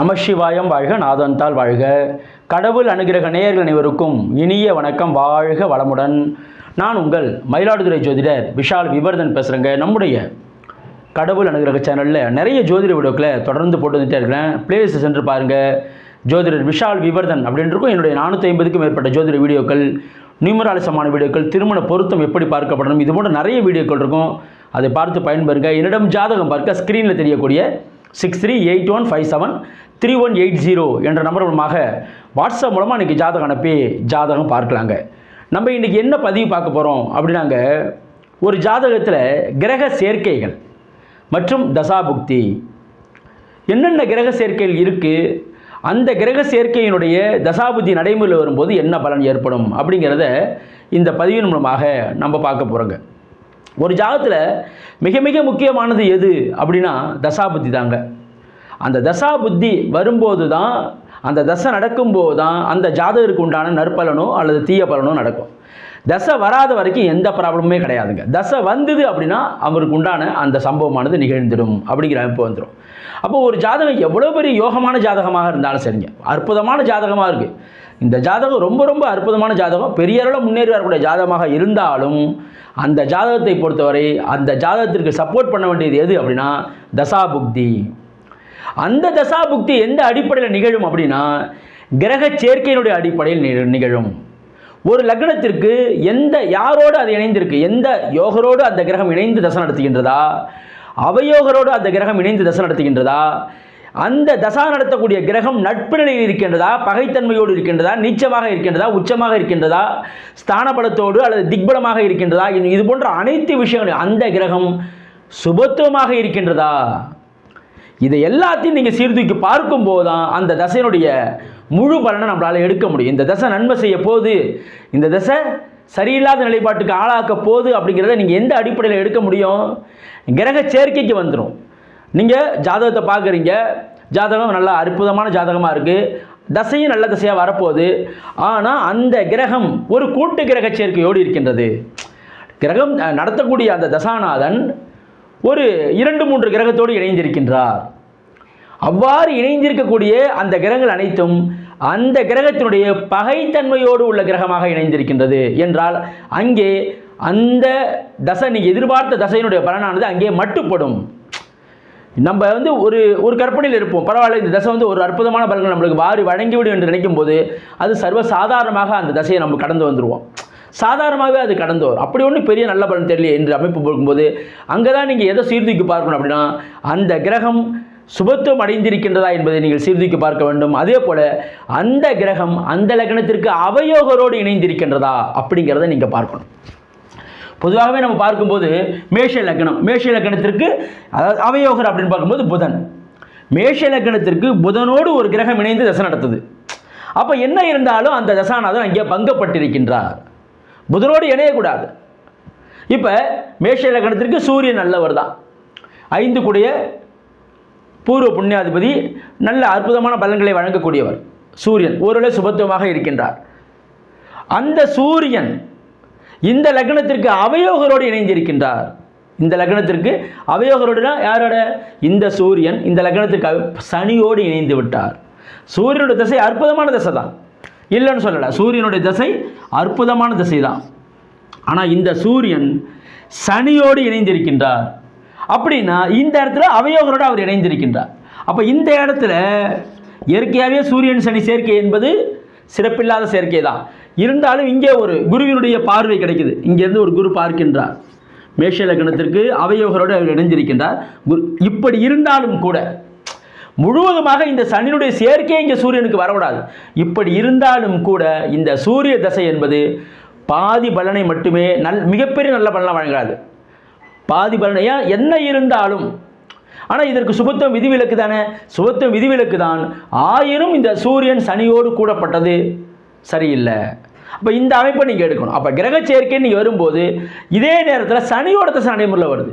நமசிவாயம் வாழ்க நாதன்தால் வாழ்க. கடவுள் அனுகிரக நேயர்கள் அனைவருக்கும் இனிய வணக்கம். வாழ்க வளமுடன். நான் உங்கள் மயிலாடுதுறை ஜோதிடர் விஷால் விவர்தன் பேசுகிறேங்க நம்முடைய கடவுள் அனுகிரக சேனலில் நிறைய ஜோதிட வீடியோக்களை தொடர்ந்து போட்டு வந்துட்டே இருக்கிறேன். பிளேலிஸ்ட் சென்று பாருங்கள் ஜோதிடர் விஷால் விவர்தன் அப்படின்னு இருக்கும் என்னுடைய நானூற்றி ஐம்பதுக்கும் மேற்பட்ட ஜோதிட வீடியோக்கள் நியூமராலிசமான வீடியோக்கள் திருமண பொருத்தம் எப்படி பார்க்கப்படணும் இது போன்ற நிறைய வீடியோக்கள் இருக்கும். அதை பார்த்து பயன்பெறுங்க. என்னிடம் ஜாதகம் பார்க்க ஸ்க்ரீனில் தெரியக்கூடிய six three eight one five seven three one eight zero என்ற நம்பர் மூலமாக வாட்ஸ்அப் மூலமாக இன்றைக்கி ஜாதகம் அனுப்பி ஜாதகம் பார்க்கலாங்க. நம்ம இன்றைக்கி என்ன பதிவு பார்க்க போகிறோம் அப்படின்னாங்க ஒரு ஜாதகத்தில் கிரக சேர்க்கைகள் மற்றும் தசாபுக்தி. என்னென்ன கிரக சேர்க்கைகள் இருக்குது அந்த கிரக சேர்க்கையினுடைய தசாபுத்தி நடைமுறையில் வரும்போது என்ன பலன் ஏற்படும் அப்படிங்கிறத இந்த பதிவின் மூலமாக நம்ம பார்க்க போகிறோங்க ஒரு ஜாகத்தில் மிக மிக முக்கியமானது எது அப்படின்னா தசாபுத்தி தாங்க. அந்த தசா புத்தி வரும்போது தான் அந்த தசை நடக்கும்போது தான் அந்த ஜாதகருக்கு உண்டான நற்பலனோ அல்லது தீய பலனோ நடக்கும். தசை வராத வரைக்கும் எந்த ப்ராப்ளமுமே கிடையாதுங்க. தசை வந்தது அப்படின்னா அவருக்கு உண்டான அந்த சம்பவமானது நிகழ்ந்துடும் அப்படிங்கிற அமைப்பு வந்துடும் அப்போ ஒரு ஜாதகம் எவ்வளோ பெரிய யோகமான ஜாதகமாக இருந்தாலும் சரிங்க. அற்புதமான ஜாதகமாக இருக்குது இந்த ஜாதகம் ரொம்ப ரொம்ப அற்புதமான ஜாதகம். பெரிய அளவில் முன்னேறி வரக்கூடிய ஜாதகமாக இருந்தாலும் அந்த ஜாதகத்தை பொறுத்தவரை அந்த ஜாதகத்திற்கு சப்போர்ட் பண்ண வேண்டியது எது அப்படின்னா தசாபுக்தி. அந்த தசாபுக்தி எந்த அடிப்படையில் நிகழும் அப்படின்னா கிரக சேர்க்கையினுடைய அடிப்படையில் நிகழும். ஒரு லக்னத்திற்கு எந்த யாரோடு அது இணைந்திருக்கு எந்த யோகரோடு அந்த கிரகம் இணைந்து தசை நடத்துகின்றதா அவயோகரோடு அந்த கிரகம் இணைந்து தசை நடத்துகின்றதா அந்த தசா நடத்தக்கூடிய கிரகம் நட்பு நிலையில் இருக்கின்றதா பகைத்தன்மையோடு இருக்கின்றதா நீச்சமாக இருக்கின்றதா உச்சமாக இருக்கின்றதா ஸ்தானபலத்தோடு அல்லது திக்பலமாக இருக்கின்றதா இது இது போன்ற அனைத்து விஷயங்களும் அந்த கிரகம் சுபத்துவமாக இருக்கின்றதா? இதை எல்லாத்தையும் நீங்கள் சீர்தூக்கி பார்க்கும்போது தான் அந்த தசையினுடைய முழு பலனை நம்மளால் எடுக்க முடியும். இந்த தசை நன்மை செய்ய போது இந்த தசை சரியில்லாத நிலைப்பாட்டுக்கு ஆளாக்க போது அப்படிங்கிறத நீங்கள் எந்த அடிப்படையில் எடுக்க முடியும்? கிரக சேர்க்கைக்கு வந்துடும் நீங்கள் ஜாதகத்தை பார்க்குறீங்க. ஜாதகம் நல்ல அற்புதமான ஜாதகமாக இருக்குது தசையும் நல்ல தசையாக வரப்போகுது. ஆனால் அந்த கிரகம் ஒரு கூட்டு கிரக சேர்க்கையோடு இருக்கின்றது. கிரகம் நடத்தக்கூடிய அந்த தசாநாதன் ஒரு இரண்டு மூன்று கிரகத்தோடு இணைந்திருக்கின்றார். அவ்வாறு இணைந்திருக்கக்கூடிய அந்த கிரகங்கள் அனைத்தும் அந்த கிரகத்தினுடைய பகைத்தன்மையோடு உள்ள கிரகமாக இணைந்திருக்கின்றது என்றால் அங்கே அந்த தசை நீங்கள் எதிர்பார்த்த தசையினுடைய பலனானது அங்கே மட்டுப்படும். நம்ம வந்து ஒரு ஒரு கற்பனையில் இருப்போம். பரவாயில்ல இந்த தசை வந்து ஒரு அற்புதமான பலன்கள் நம்மளுக்கு வாரி வழங்கிவிடும் என்று நினைக்கும் போது அது சர்வ சாதாரணமாக அந்த தசையை நம்ம கடந்து வந்துடுவோம் சாதாரணமாகவே அது கடந்து வரும். அப்படி ஒன்றும் பெரிய நல்ல பலன் தெரியல என்று அமைப்பு போகும்போது அங்கே தான் நீங்கள் எதை சீர்தூக்கி பார்க்கணும் அப்படின்னா அந்த கிரகம் சுபத்துவம் அடைந்திருக்கின்றதா என்பதை நீங்கள் சீர்தூக்கி பார்க்க வேண்டும். அதே போல் அந்த கிரகம் அந்த லக்னத்திற்கு அவயோகரோடு இணைந்திருக்கின்றதா அப்படிங்கிறத நீங்கள் பார்க்கணும். பொதுவாகவே நம்ம பார்க்கும்போது மேஷ லக்னம் மேஷ லக்னத்திற்கு அதாவது அவயோகர் அப்படின்னு பார்க்கும்போது புதன். மேஷ லக்னத்திற்கு புதனோடு ஒரு கிரகம் இணைந்து தசை நடத்துது. அப்போ என்ன இருந்தாலும் அந்த தசாநாதன் அங்கே பங்கப்பட்டிருக்கின்றார். புதனோடு இணையக்கூடாது. இப்போ மேஷ லக்னத்திற்கு சூரியன் நல்லவர் தான். ஐந்து கூடிய பூர்வ புண்ணியாதிபதி நல்ல அற்புதமான பலன்களை வழங்கக்கூடியவர் சூரியன். ஓரளவு சுபத்துவமாக இருக்கின்றார். அந்த சூரியன் இந்த லக்னத்திற்கு அவயோகரோடு இணைந்திருக்கின்றார். இந்த லக்னத்திற்கு அவயோகரோடுனா யாரோட? இந்த சூரியன் இந்த லக்னத்திற்கு சனியோடு இணைந்து விட்டார். சூரியனுடைய திசை அற்புதமான திசை தான். இல்லைன்னு சொல்லலை சூரியனுடைய திசை அற்புதமான திசை தான். ஆனால் இந்த சூரியன் சனியோடு இணைந்திருக்கின்றார். அப்படின்னா இந்த இடத்துல அவயோகரோடு அவர் இணைந்திருக்கின்றார். அப்போ இந்த இடத்துல இயற்கையாகவே சூரியன் சனி சேர்க்கை என்பது சிறப்பில்லாத சேர்க்கை தான். இருந்தாலும் இங்கே ஒரு குருவினுடைய பார்வை கிடைக்குது. இங்கேருந்து ஒரு குரு பார்க்கின்றார். மேஷ லக்னத்திற்கு அவயோகரோடு அவர் இணைஞ்சிருக்கின்றார். குரு இப்படி இருந்தாலும் கூட முழுவதுமாக இந்த சனியினுடைய சேர்க்கை இங்கே சூரியனுக்கு வரக்கூடாது. இப்படி இருந்தாலும் கூட இந்த சூரிய தசை என்பது பாதி பலனை மட்டுமே நல் மிகப்பெரிய நல்ல பலனாக வழங்காது. பாதி பலனை ஏன்? என்ன இருந்தாலும். ஆனால் இதற்கு சுபத்துவம் விதிவிலக்கு தானே? சுபத்துவம் விதிவிலக்கு தான். ஆயினும் இந்த சூரியன் சனியோடு கூடப்பட்டது சரியில்லை. அப்போ இந்த அமைப்பை நீங்கள் எடுக்கணும். அப்போ கிரக சேர்க்கை நீங்கள் வரும்போது இதே நேரத்தில் சனியோட தசை நடைமுறையில் வருது.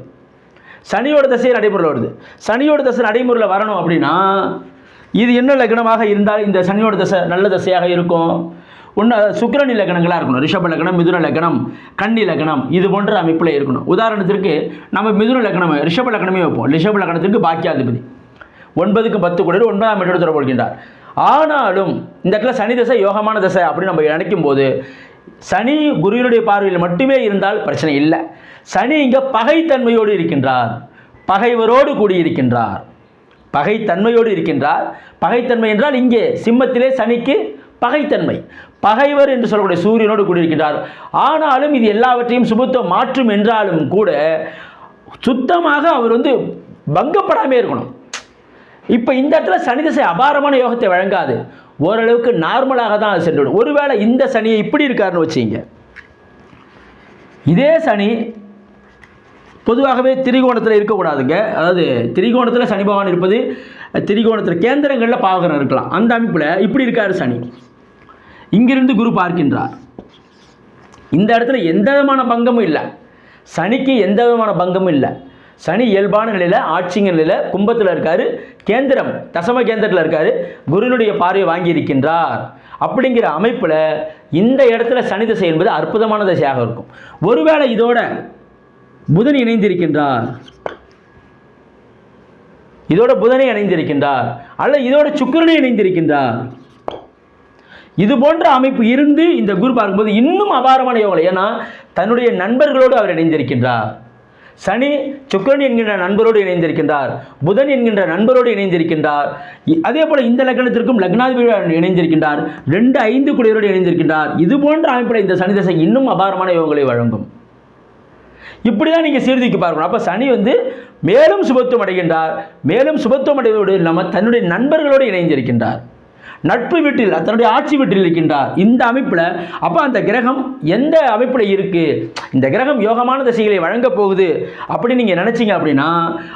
சனியோட தசை நடைமுறையில் வருது. சனியோட தசை நடைமுறையில் வரணும் அப்படின்னா இது என்ன லக்னமாக இருந்தால் இந்த சனியோட தசை நல்ல தசையாக இருக்கும். ஒன்று சுக்கிரனி லக்னங்களாக இருக்கணும். ரிஷப லக்னம் மிதுன லக்னம் கன்னி லக்னம் இது போன்ற அமைப்பில் இருக்கணும். உதாரணத்திற்கு நம்ம மிதுன லக்னம் ரிஷப லக்னமே வைப்போம். ரிஷப லக்னத்திற்கு பாக்கியாதிபதி. ஒன்பதுக்கு பத்து கூட ஒன்பதாம் இடத்தில் தொடர்பு கொள்கின்றார். ஆனாலும் இந்த இடத்துல சனி தசை யோகமான தசை அப்படின்னு நம்ம நினைக்கும் போது சனி குருவினுடைய பார்வையில் மட்டுமே இருந்தால் பிரச்சனை இல்லை. சனி இங்கே பகைத்தன்மையோடு இருக்கின்றார். பகைவரோடு கூடியிருக்கின்றார் பகைத்தன்மையோடு இருக்கின்றார். பகைத்தன்மை என்றால் இங்கே சிம்மத்திலே சனிக்கு பகைத்தன்மை. பகைவர் என்று சொல்லக்கூடிய சூரியனோடு கூடியிருக்கின்றார் ஆனாலும் இது எல்லாவற்றையும் சுபத்துவம் மாற்றும் என்றாலும் கூட சுத்தமாக அவர் வந்து பங்கப்படாமே இருக்கணும். இப்போ இந்த இடத்துல சனி திசை அபாரமான யோகத்தை வழங்காது. ஓரளவுக்கு நார்மலாக தான் அது சென்றுவிடும். ஒருவேளை இந்த சனியை இப்படி இருக்காருன்னு வச்சிங்க இதே சனி பொதுவாகவே திரிகோணத்தில் இருக்கக்கூடாதுங்க. அதாவது திரிகோணத்தில் சனி பகவான் இருப்பது திரிகோணத்தில் கேந்திரங்களில் பாவகரம் இருக்கலாம். அந்த அமைப்பில் இப்படி இருக்கார் சனி. இங்கிருந்து குரு பார்க்கின்றார். இந்த இடத்துல எந்த விதமான பங்கமும் இல்லை. சனிக்கு எந்த விதமான பங்கமும் இல்லை. சனி இயல்பான நிலையில் ஆட்சிங்க நிலையில் கும்பத்தில் இருக்கார். கேந்திரம் தசம கேந்திரத்தில் இருக்கார். குருனுடைய பார்வையை வாங்கியிருக்கின்றார். அப்படிங்கிற அமைப்பில் இந்த இடத்துல சனி திசை என்பது அற்புதமான திசையாக இருக்கும். ஒருவேளை இதோட புதன் இணைந்திருக்கின்றார். இதோட புதனை இணைந்திருக்கின்றார். அல்ல இதோட சுக்கரனை இணைந்திருக்கின்றார். இது போன்ற அமைப்பு இருந்து இந்த குரு பார்க்கும்போது இன்னும் அபாரமான யோகம். ஏன்னா தன்னுடைய நண்பர்களோடு அவர் இணைந்திருக்கின்றார். சனி சுக்கரன் என்கின்ற நண்பரோடு இணைந்திருக்கின்றார். புதன் என்கின்ற நண்பரோடு இணைந்திருக்கின்றார். அதே போல இந்த லக்னத்திற்கும் லக்னாதிபதி இணைந்திருக்கின்றார். ரெண்டு ஐந்து குடியரோடு இணைந்திருக்கின்றார். இது போன்ற அமைப்பில் இந்த சனி தசை இன்னும் அபாரமான யோகங்களை வழங்கும். இப்படி தான் நீங்கள் சீர்தூக்கி பார்க்கணும். அப்போ சனி வந்து மேலும் சுபத்துவம் அடைகின்றார். மேலும் சுபத்துவம் அடைவதோடு இல்லாமல் தன்னுடைய நண்பர்களோடு இணைந்திருக்கின்றார். நட்பு வீட்டில் தன்னுடைய ஆட்சி வீட்டில் இருக்கின்றார். இந்த அமைப்பில் அப்போ அந்த கிரகம் எந்த அமைப்பில் இருக்குது இந்த கிரகம் யோகமான திசைகளை வழங்கப் போகுது அப்படின்னு நீங்கள் நினச்சிங்க அப்படின்னா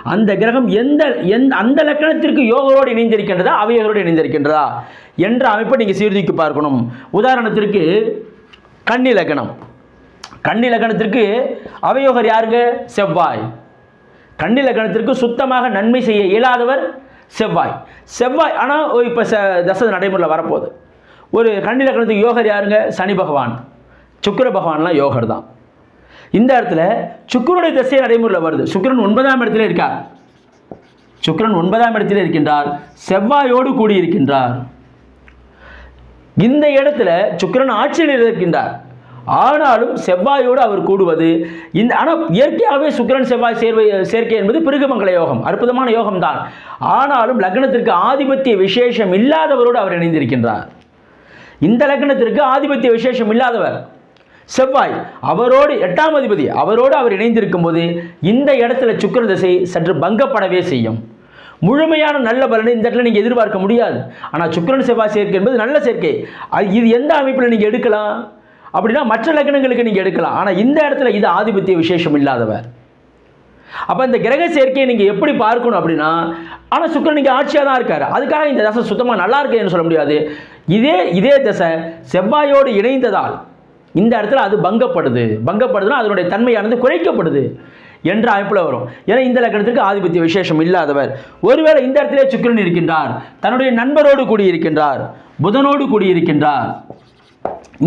அந்த கிரகம் எந்த எந்த அந்த லக்கணத்திற்கு யோகரோடு இணைந்திருக்கின்றதா அவையோடு இணைந்திருக்கின்றதா என்ற அமைப்பை நீங்கள் சீர்தூக்கி பார்க்கணும். உதாரணத்திற்கு கன்னி லக்கணம். கன்னி லக்கணத்திற்கு அவயோகர் யாருங்க? செவ்வாய். கன்னி லக்கணத்திற்கு சுத்தமாக நன்மை செய்ய இயலாதவர் செவ்வாய். செவ்வாய் ஆனால் இப்போ ச தசை நடைமுறையில் வரப்போகுது. ஒரு கண்ணில கணத்துக்கு யோகர் யாருங்க? சனி பகவான். சுக்கிர பகவான்லாம் யோகர் தான். இந்த இடத்துல சுக்கரனுடைய திசை நடைமுறையில் வருது. சுக்கிரன் ஒன்பதாம் இடத்துல இருக்கார். சுக்கிரன் ஒன்பதாம் இடத்தில் இருக்கின்றார். செவ்வாயோடு கூடியிருக்கின்றார். இந்த இடத்துல சுக்கிரன் ஆட்சியில் இருக்கின்றார். ஆனாலும் செவ்வாயோடு அவர் கூடுவது. இந்த ஆனால் இயற்கையாகவே சுக்கிரன் செவ்வாய் சேர்வை சேர்க்கை என்பது பிருகமங்கல யோகம் அற்புதமான யோகம் தான் ஆனாலும் லக்னத்திற்கு ஆதிபத்திய விசேஷம் இல்லாதவரோடு அவர் இணைந்திருக்கின்றார். இந்த லக்னத்திற்கு ஆதிபத்திய விசேஷம் இல்லாதவர் செவ்வாய் அவரோடு எட்டாம் அதிபதி அவரோடு அவர் இணைந்திருக்கும் போது இந்த இடத்துல சுக்கிர திசை சற்று பங்கப்படவே செய்யும். முழுமையான நல்ல பலனை இந்த இடத்துல நீங்கள் எதிர்பார்க்க முடியாது. ஆனால் சுக்கரன் செவ்வாய் சேர்க்கை என்பது நல்ல சேர்க்கை. இது எந்த அமைப்பில் நீங்கள் எடுக்கலாம்? அப்படின்னா மற்ற லக்னங்களுக்கு நீங்கள் எடுக்கலாம். ஆனால் இந்த இடத்துல இது ஆதிபத்திய விசேஷம் இல்லாதவர். அப்போ இந்த கிரக சேர்க்கையை நீங்கள் எப்படி பார்க்கணும் அப்படின்னா ஆனால் சுக்கிரன் நீங்கள் ஆட்சியாக தான் இருக்கார். அதுக்காக இந்த தசை சுத்தமாக நல்லா இருக்குன்னு சொல்ல முடியாது. இதே இதே தசை செவ்வாயோடு இணைந்ததால் இந்த இடத்துல அது பங்கப்படுது. பங்கப்படுதுன்னா அதனுடைய தன்மையானது குறைக்கப்படுது என்ற அமைப்பில் வரும். ஏன்னா இந்த லக்கணத்திற்கு ஆதிபத்திய விசேஷம் இல்லாதவர். ஒருவேளை இந்த இடத்துல சுக்கரன் இருக்கின்றார். தன்னுடைய நண்பரோடு கூடியிருக்கின்றார். புதனோடு கூடியிருக்கின்றார்.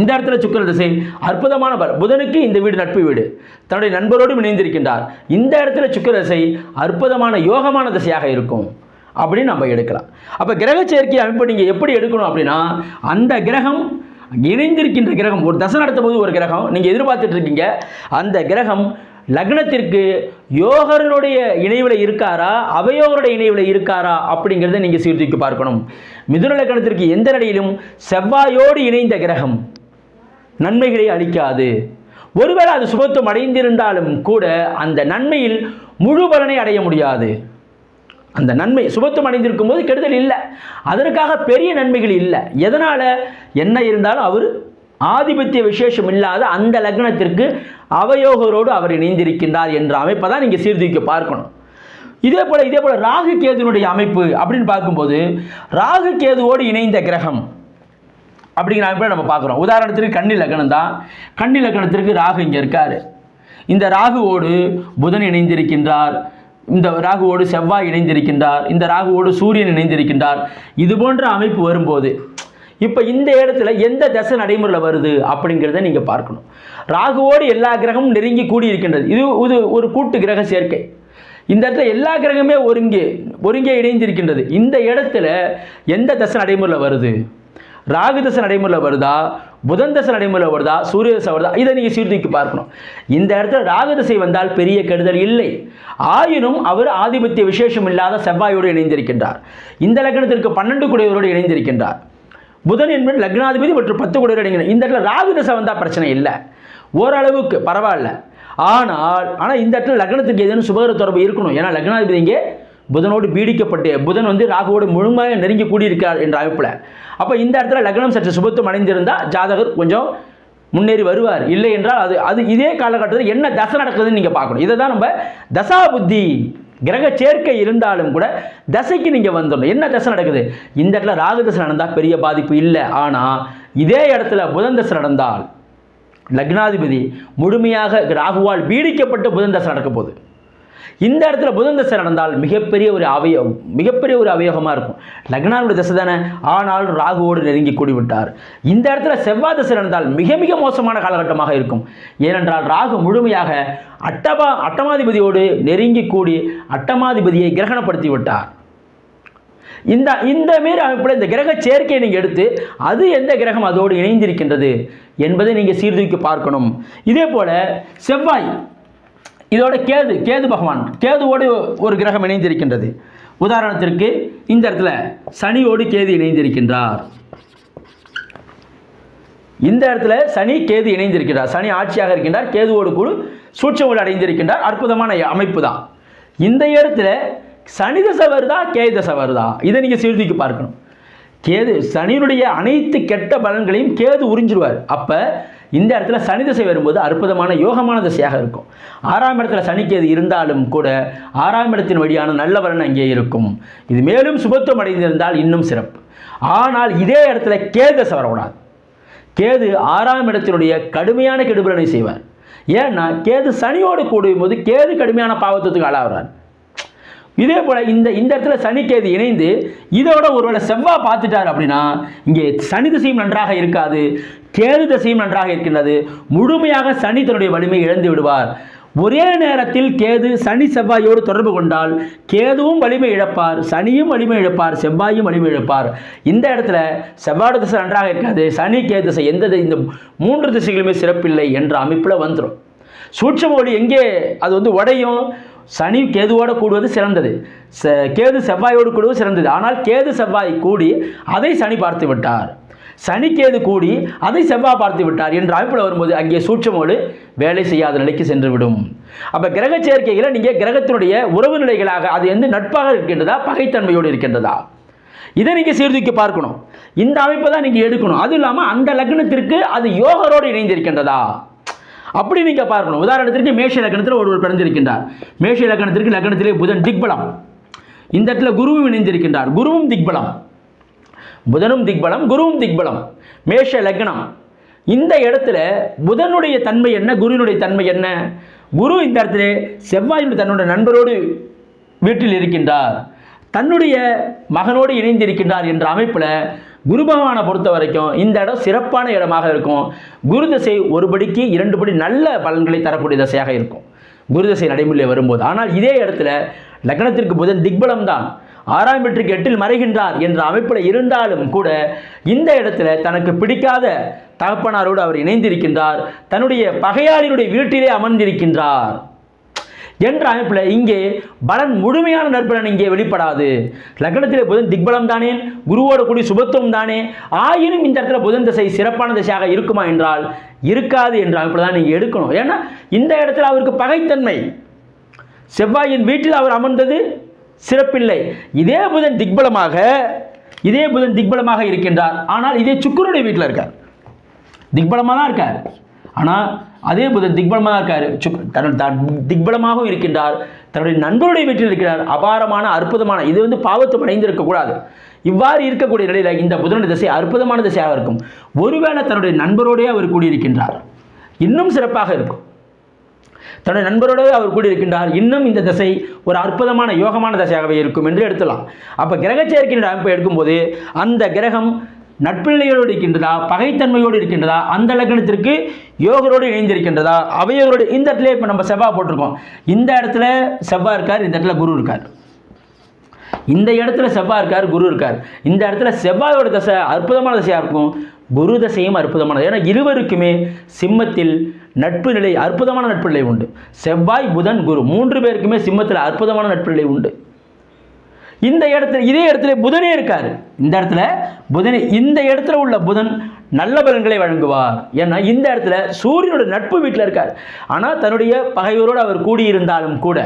இந்த இடத்துல சுக்கர திசை அற்புதமான பல புதனுக்கு இந்த வீடு நட்பு வீடு. தன்னுடைய நண்பரோடும் இணைந்திருக்கின்றார். இந்த இடத்துல சுக்கர திசை அற்புதமான யோகமான திசையாக இருக்கும். அப்படின்னு நம்ம எடுக்கலாம். அப்போ கிரக சேர்க்கை அமைப்பு நீங்கள் எப்படி எடுக்கணும் அப்படின்னா அந்த கிரகம் இணைந்திருக்கின்ற கிரகம் ஒரு தசை நடத்தும் போது ஒரு கிரகம் நீங்கள் எதிர்பார்த்துட்டு இருக்கீங்க அந்த கிரகம் லக்னத்திற்கு யோகருடைய இணைவில் இருக்காரா அவயோகருடைய இணைவில் இருக்காரா அப்படிங்கிறத நீங்கள் சீர்தூக்கி பார்க்கணும். மிதுனலக்கணத்திற்கு எந்த நிலையிலும் செவ்வாயோடு இணைந்த கிரகம் நன்மைகளை அளிக்காது. ஒருவேளை அது சுபத்துவம் அடைந்திருந்தாலும் கூட அந்த நன்மையில் முழு பலனை அடைய முடியாது. அந்த நன்மை சுபத்துவம் அடைந்திருக்கும் போது கெடுதல் இல்லை. அதற்காக பெரிய நன்மைகள் இல்லை. எதனால்? என்ன இருந்தாலும் அவர் ஆதிபத்திய விசேஷம் இல்லாத அந்த லக்னத்திற்கு அவயோகரோடு அவர் இணைந்திருக்கின்றார் என்ற அமைப்பை தான் நீங்கள் சீர்தூக்கி பார்க்கணும். இதே போல் இதே போல் ராகு கேதுனுடைய அமைப்பு அப்படின்னு பார்க்கும்போது ராகு கேதுவோடு இணைந்த கிரகம் அப்படிங்கிற அமைப்பில் நம்ம பார்க்குறோம். உதாரணத்திற்கு கன்னி லக்னம் தான். கன்னி லக்னத்திற்கு ராகு இங்கே இருக்கார். இந்த ராகுவோடு புதன் இணைந்திருக்கின்றார். இந்த ராகுவோடு செவ்வாய் இணைந்திருக்கின்றார். இந்த ராகுவோடு சூரியன் இணைந்திருக்கின்றார். இது போன்ற அமைப்பு வரும்போது இப்போ இந்த இடத்துல எந்த தசை நடைமுறையில் வருது அப்படிங்கிறத நீங்கள் பார்க்கணும். ராகுவோடு எல்லா கிரகமும் நெருங்கி கூடி இருக்கின்றது இது இது ஒரு கூட்டு கிரக சேர்க்கை. இந்த இடத்துல எல்லா கிரகமே ஒருங்கே ஒருங்கே இணைந்திருக்கின்றது. இந்த இடத்துல எந்த தசை நடைமுறையில் வருது? ராகு தசை நடைமுறையில் வருதா? புதன் தசை நடைமுறையில் வருதா? சூரிய தசை வருதா? இதை நீங்கள் சீர்தூக்கி பார்க்கணும். இந்த இடத்துல ராகு தசை வந்தால் பெரிய கெடுதல் இல்லை. ஆயினும் அவர் ஆதிபத்திய விசேஷம் இல்லாத செவ்வாயோடு இணைந்திருக்கின்றார். இந்த லக்னத்திற்கு பன்னெண்டு குடையவரோடு இணைந்திருக்கின்றார். புதன் என்பது லக்னாதிபதி மற்றும் பத்து குடையோடு இணைங்க இந்த இடத்துல ராகு தசை வந்தால் பிரச்சனை இல்லை. ஓரளவுக்கு பரவாயில்ல. ஆனால் ஆனால் இந்த இடத்துல லக்னத்துக்கு ஏதேனும் சுபகர தொடர்பு இருக்கணும். ஏன்னா லக்னாதிபதி இங்கே புதனோடு பீடிக்கப்பட்டு புதன் வந்து ராகுவோடு முழுமையாக நெருங்கி கூடியிருக்கார் என்ற அமைப்பில் அப்போ இந்த இடத்துல லக்னம் சற்று சுபத்துவம் அடைந்திருந்தால் ஜாதகர் கொஞ்சம் முன்னேறி வருவார். இல்லை என்றால் அது அது இதே காலகட்டத்தில் என்ன தசை நடக்குதுன்னு நீங்கள் பார்க்கணும். இதை தான் நம்ம தசா புத்தி கிரக சேர்க்கை இருந்தாலும் கூட தசைக்கு நீங்கள் வந்துடணும். என்ன தசை நடக்குது? இந்த இடத்துல ராகு தசை நடந்தால் பெரிய பாதிப்பு இல்லை. ஆனால் இதே இடத்துல புதன் தசை நடந்தால் லக்னாதிபதி முழுமையாக ராகுவால் பீடிக்கப்பட்டு புதன் தசை நடக்க போகுது. இந்த இடத்துல புதன் தசை நடந்தால் மிகப்பெரிய ஒரு அவயோகம் மிகப்பெரிய ஒரு அவயோகமாக இருக்கும். லக்னாவுடைய தசை தானே? ஆனால் ராகுவோடு நெருங்கி கூடிவிட்டார். இந்த இடத்துல செவ்வாய் தசை நடந்தால் மிக மிக மோசமான காலகட்டமாக இருக்கும். ஏனென்றால் ராகு முழுமையாக அட்டமா அட்டமாதிபதியோடு நெருங்கி கூடி அட்டமாதிபதியை கிரகணப்படுத்தி விட்டார். இந்த இந்த மாரி அமைப்பில் இந்த கிரக சேர்க்கையை நீங்கள் எடுத்து அது எந்த கிரகம் அதோடு இணைந்திருக்கின்றது என்பதை நீங்கள் சீர்தூக்கி பார்க்கணும். இதே போல் செவ்வாய் இதோட கேது கேது பகவான் கேதுவோடு ஒரு கிரகம் இணைந்திருக்கின்றது. உதாரணத்திற்கு இந்த இடத்துல சனியோடு கேது இணைந்திருக்கின்றார். இந்த இடத்துல சனி கேது இணைந்திருக்கிறார் சனி ஆட்சியாக இருக்கின்றார் கேதுவோடு கூட சூட்சமோடு அடைந்திருக்கின்றார். அற்புதமான அமைப்பு தான். இந்த இடத்துல சனி தசை வருதா கேது தசை வருதா இதை நீங்கள் சீர்தூக்கி பார்க்கணும். கேது சனியினுடைய அனைத்து கெட்ட பலன்களையும் கேது உறிஞ்சிடுவார் அப்போ இந்த இடத்துல சனி திசை வரும்போது அற்புதமான யோகமான திசையாக இருக்கும். ஆறாம் இடத்துல சனி கேது இருந்தாலும் கூட ஆறாம் இடத்தின் வழியான நல்ல பலன் அங்கே இருக்கும். இது மேலும் சுபத்துவம் அடைந்திருந்தால் இன்னும் சிறப்பு. ஆனால் இதே இடத்துல கேது வரக்கூடாது. கேது ஆறாம் இடத்தினுடைய கடுமையான கெடுபலனை செய்வார். ஏன்னா கேது சனியோடு கூடும் போது கேது கடுமையான பாவத்துவத்துக்கு ஆளாகிறார். இதே போல் இந்த இந்த இடத்துல சனிக்கேது இணைந்து இதோட ஒருவேளை செவ்வாய் பார்த்துட்டார் அப்படின்னா இங்கே சனி திசையும் நன்றாக இருக்காது கேது திசையும் நன்றாக இருக்கின்றது. முழுமையாக சனி தன்னுடைய வலிமை இழந்து விடுவார். ஒரே நேரத்தில் கேது சனி செவ்வாயோடு தொடர்பு கொண்டால் கேதுவும் வலிமை இழப்பார் சனியும் வலிமை இழப்பார் செவ்வாயும் வலிமை இழப்பார். இந்த இடத்துல செவ்வாடு திசை நன்றாக இருக்காது சனி கேது திசை எந்த இந்த மூன்று திசைகளுமே சிறப்பில்லை என்ற அமைப்பில் வந்துடும் சூட்சம ஒளி எங்கே? அது வந்து உடையும். சனி கேதுவோடு கூடுவது சிறந்தது. ச கேது செவ்வாயோடு கூடுவது சிறந்தது. ஆனால் கேது செவ்வாய் கூடி அதை சனி பார்த்து விட்டார். சனிக்கேது கூடி அதை செவ்வாய் பார்த்து விட்டார் என்ற அமைப்பில் வரும்போது அங்கே சூட்சமோடு வேலை செய்யாத நிலைக்கு சென்றுவிடும். அப்போ கிரக சேர்க்கைகளை நீங்கள் கிரகத்தினுடைய உறவு நிலைகளாக அது வந்து நட்பாக இருக்கின்றதா பகைத்தன்மையோடு இருக்கின்றதா? இதை நீங்கள் சீர்தூக்கி பார்க்கணும். இந்த அமைப்பை தான் நீங்கள் எடுக்கணும். அதுவும் இல்லாமல் அந்த லக்னத்திற்கு அது யோகரோடு இணைந்திருக்கின்றதா? அப்படி நீங்கள் பார்க்கணும். உதாரணத்திற்கு மேஷ லக்னத்தில் ஒருவர் பிறந்திருக்கின்றார். மேஷ லக்னத்திற்கு லக்கணத்திலே புதன் திக்பலம். இந்த இடத்துல குருவும் இணைந்திருக்கின்றார். குருவும் திக்பலம். புதனும் திக்பலம் குருவும் திக்பலம். மேஷ லக்னம். இந்த இடத்துல புதனுடைய தன்மை என்ன குருவினுடைய தன்மை என்ன? குரு இந்த இடத்துல செவ்வாயினுடைய தன்னுடைய நண்பரோடு வீட்டில் இருக்கின்றார். தன்னுடைய மகனோடு இணைந்திருக்கின்றார் என்ற அமைப்பில் குரு பகவானை பொறுத்த வரைக்கும் இந்த இடம் சிறப்பான இடமாக இருக்கும். குரு தசை ஒரு படிக்கு இரண்டு படி நல்ல பலன்களை தரக்கூடிய தசையாக இருக்கும். குரு தசை நடைமுறையில் வரும்போது. ஆனால் இதே இடத்துல லக்னத்திற்கு புதன் திக்பலம் தான். ஆறாம் வீட்டுக்கு எட்டில் மறைகின்றார் என்ற அமைப்பில் இருந்தாலும் கூட இந்த இடத்துல தனக்கு பிடிக்காத தகப்பனாரோடு அவர் இணைந்திருக்கின்றார். தன்னுடைய பகையாளினுடைய வீட்டிலே அமர்ந்திருக்கின்றார். என்ற அமைப்பில் இங்கே பலன் முழுமையான நற்பலன் இங்கே வெளிப்படாது. லக்னத்திலே புதன் திக்பலம் தானே குருவோட கூடி சுபத்துவம் தானே ஆயினும் இந்த இடத்துல புதன் திசை சிறப்பான திசையாக இருக்குமா என்றால் இருக்காது என்ற அமைப்பில் தான் நீங்கள் எடுக்கணும். ஏன்னா இந்த இடத்துல அவருக்கு பகைத்தன்மை. செவ்வாயின் வீட்டில் அவர் அமர்ந்தது சிறப்பில்லை. இதே புதன் திக்பலமாக இதே புதன் திக்பலமாக இருக்கின்றார். ஆனால் இதே சுக்கிரனுடைய வீட்டில் இருக்கார். திக்பலமாக தான் இருக்கார். ஆனால் அதே புதன் திக்பலமாக இருக்கார். திக்பலமாகவும் இருக்கின்றார். தன்னுடைய நண்பருடைய வீட்டில் இருக்கிறார். அபாரமான அற்புதமான இது வந்து பாவத்தும் அடைந்திருக்கக்கூடாது இவ்வாறு இருக்கக்கூடிய நிலையில் இந்த புதனுடைய திசை அற்புதமான திசையாக இருக்கும். ஒருவேளை தன்னுடைய நண்பரோடையே அவர் கூடியிருக்கின்றார். இன்னும் சிறப்பாக இருக்கும். தன்னுடைய நண்பரோடு அவர் கூடியிருக்கின்றார். இன்னும் இந்த திசை ஒரு அற்புதமான யோகமான திசையாகவே இருக்கும் என்று எடுத்துலாம். அப்போ கிரக சேர்க்கையினுடைய அமைப்பை எடுக்கும்போது அந்த கிரகம் நட்பிள்ளையோடு இருக்கின்றதா? பகைத்தன்மையோடு இருக்கின்றதா? அந்த லக்னத்திற்கு யோகரோடு இணைந்திருக்கின்றதா? அவையோகரோடு இந்த இடத்துல இப்போ நம்ம செவ்வாய் போட்டிருக்கோம். இந்த இடத்துல செவ்வாய் இருக்கார் இந்த இடத்துல குரு இருக்கார். இந்த இடத்துல செவ்வாய் இருக்கார் குரு இருக்கார். இந்த இடத்துல செவ்வாயோட தசை அற்புதமான தசையாக இருக்கும். குரு தசையும் அற்புதமானது. ஏன்னா இருவருக்குமே சிம்மத்தில் நட்பு நிலை அற்புதமான நட்பு நிலை உண்டு. செவ்வாய் புதன் குரு மூன்று பேருக்குமே சிம்மத்தில் அற்புதமான நட்பு நிலை உண்டு. இந்த இடத்துல இதே இடத்துல புதனே இருக்கார். இந்த இடத்துல புதனே இந்த இடத்துல உள்ள புதன் நல்ல பலன்களை வழங்குவார். ஏன்னா இந்த இடத்துல சூரியனோட நட்பு வீட்டில் இருக்கார். ஆனால் தன்னுடைய பகைவரோடு அவர் கூடியிருந்தாலும் கூட.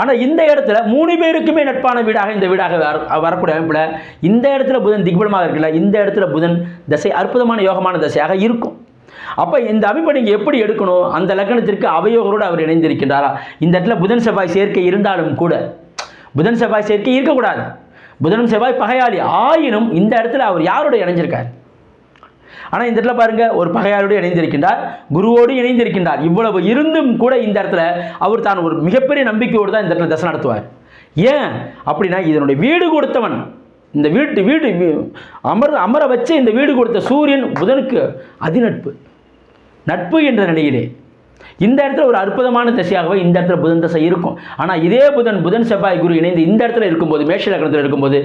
ஆனால் இந்த இடத்துல மூணு பேருக்குமே நட்பான வீடாக இந்த வீடாக வர வரக்கூடிய அமைப்பில் இந்த இடத்துல புதன் திக்பலமாக இருக்குல்ல இந்த இடத்துல புதன் தசை அற்புதமான யோகமான தசையாக இருக்கும். அப்போ இந்த அமைப்பை நீங்கள் எப்படி எடுக்கணும்? அந்த லக்கணத்திற்கு அவயோகரோடு அவர் இணைந்திருக்கின்றாரா? இந்த இடத்துல புதன் செவ்வாய் சேர்க்கை இருந்தாலும் கூட. புதன் செவ்வாய் சேர்க்கை இருக்கக்கூடாது. புதனும் செவ்வாய் பகையாளி ஆயினும் இந்த இடத்துல அவர் யாரோடு இணைஞ்சிருக்கார்? ஆனால் இந்த இடத்துல பாருங்க ஒரு பகையாரோடு இணைந்திருக்கின்றார் குருவோடு இணைந்திருக்கின்றார். இவ்வளவு இருந்தும் கூட இந்த இடத்துல அவர் தான் ஒரு மிகப்பெரிய நம்பிக்கையோடு தான் இந்த இடத்துல தசை நடத்துவார். ஏன்? அப்படின்னா இதனுடைய வீடு கொடுத்தவன் இந்த வீட்டு வீடு வீ- அமர் அமர வச்சு இந்த வீடு கொடுத்த சூரியன் புதனுக்கு அதிநட்பு. நட்பு என்ற நிலையிலே இந்த இடத்துல ஒரு அற்புதமான திசையாகவே இந்த இடத்துல புதன் தசை இருக்கும். ஆனால் இதே புதன் புதன் செவ்வாய் குரு இணைந்து இந்த இடத்துல இருக்கும்போது மேஷ லக்னத்தில் இருக்கும்போது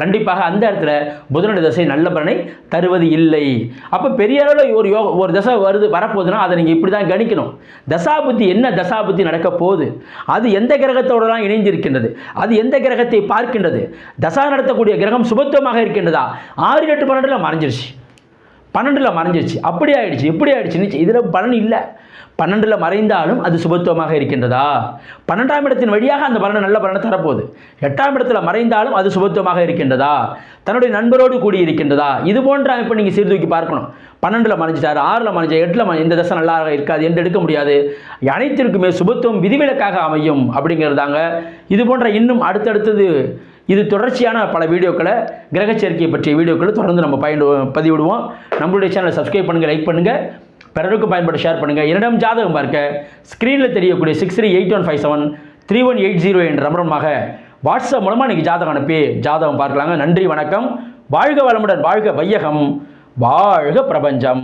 கண்டிப்பாக அந்த இடத்துல புதனுடைய தசை நல்ல பலனை தருவது இல்லை. அப்போ பெரிய அளவில் ஒரு யோக ஒரு தசை வருது வரப்போகுதுன்னா அதை நீங்கள் இப்படி தான் கணிக்கணும். தசாபுத்தி என்ன தசாபுத்தி நடக்க போகுது? அது எந்த கிரகத்தோடலாம் இணைந்திருக்கின்றது? அது எந்த கிரகத்தை பார்க்கின்றது? தசா நடத்தக்கூடிய கிரகம் சுபத்துவமாக இருக்கின்றதா? ஆறு எட்டு பன்னெண்டில் மறைஞ்சிருச்சு. பன்னெண்டில் மறைஞ்சிருச்சு. அப்படி ஆயிடுச்சு இப்படி ஆயிடுச்சு இதில் பலன் இல்லை. பன்னெண்டில் மறைந்தாலும் அது சுபத்துவமாக இருக்கின்றதா? பன்னெண்டாம் இடத்தின் வழியாக அந்த பலனை நல்ல பலனை தரப்போகுது. எட்டாம் இடத்துல மறைந்தாலும் அது சுபத்துவமாக இருக்கின்றதா? தன்னுடைய நண்பரோடு கூடி இருக்கின்றதா இது போன்ற அமைப்பை நீங்கள் சீர்தூக்கி பார்க்கணும். பன்னெண்டில் மறைஞ்சிட்டார் ஆறில் மறைஞ்ச எட்டில் இந்த தசை நல்லா இருக்காது என்று எடுக்க முடியாது. அனைத்திற்குமே சுபத்துவம் விதிவிலக்காக அமையும் அப்படிங்கிறதாங்க இது போன்ற இன்னும் அடுத்தடுத்தது இது தொடர்ச்சியான பல வீடியோக்களை கிரக பற்றிய வீடியோக்களை தொடர்ந்து நம்ம பயன் பதிவிடுவோம். நம்மளுடைய சேனலை சப்ஸ்கிரைப் பண்ணுங்கள் லைக் பண்ணுங்கள் பிறருக்கு பயன்பட ஷேர் பண்ணுங்கள் என்னிடம் ஜாதகம் பார்க்க ஸ்க்ரீனில் தெரியக்கூடிய six three eight one five seven three one eight zero என்ற நம்பரமாக வாட்ஸ்அப் மூலமாக இன்றைக்கி ஜாதகம் அனுப்பி ஜாதகம் பார்க்கலாங்க. நன்றி வணக்கம். வாழ்க வளமுடன் வாழ்க வையகம். வாழ்க பிரபஞ்சம்.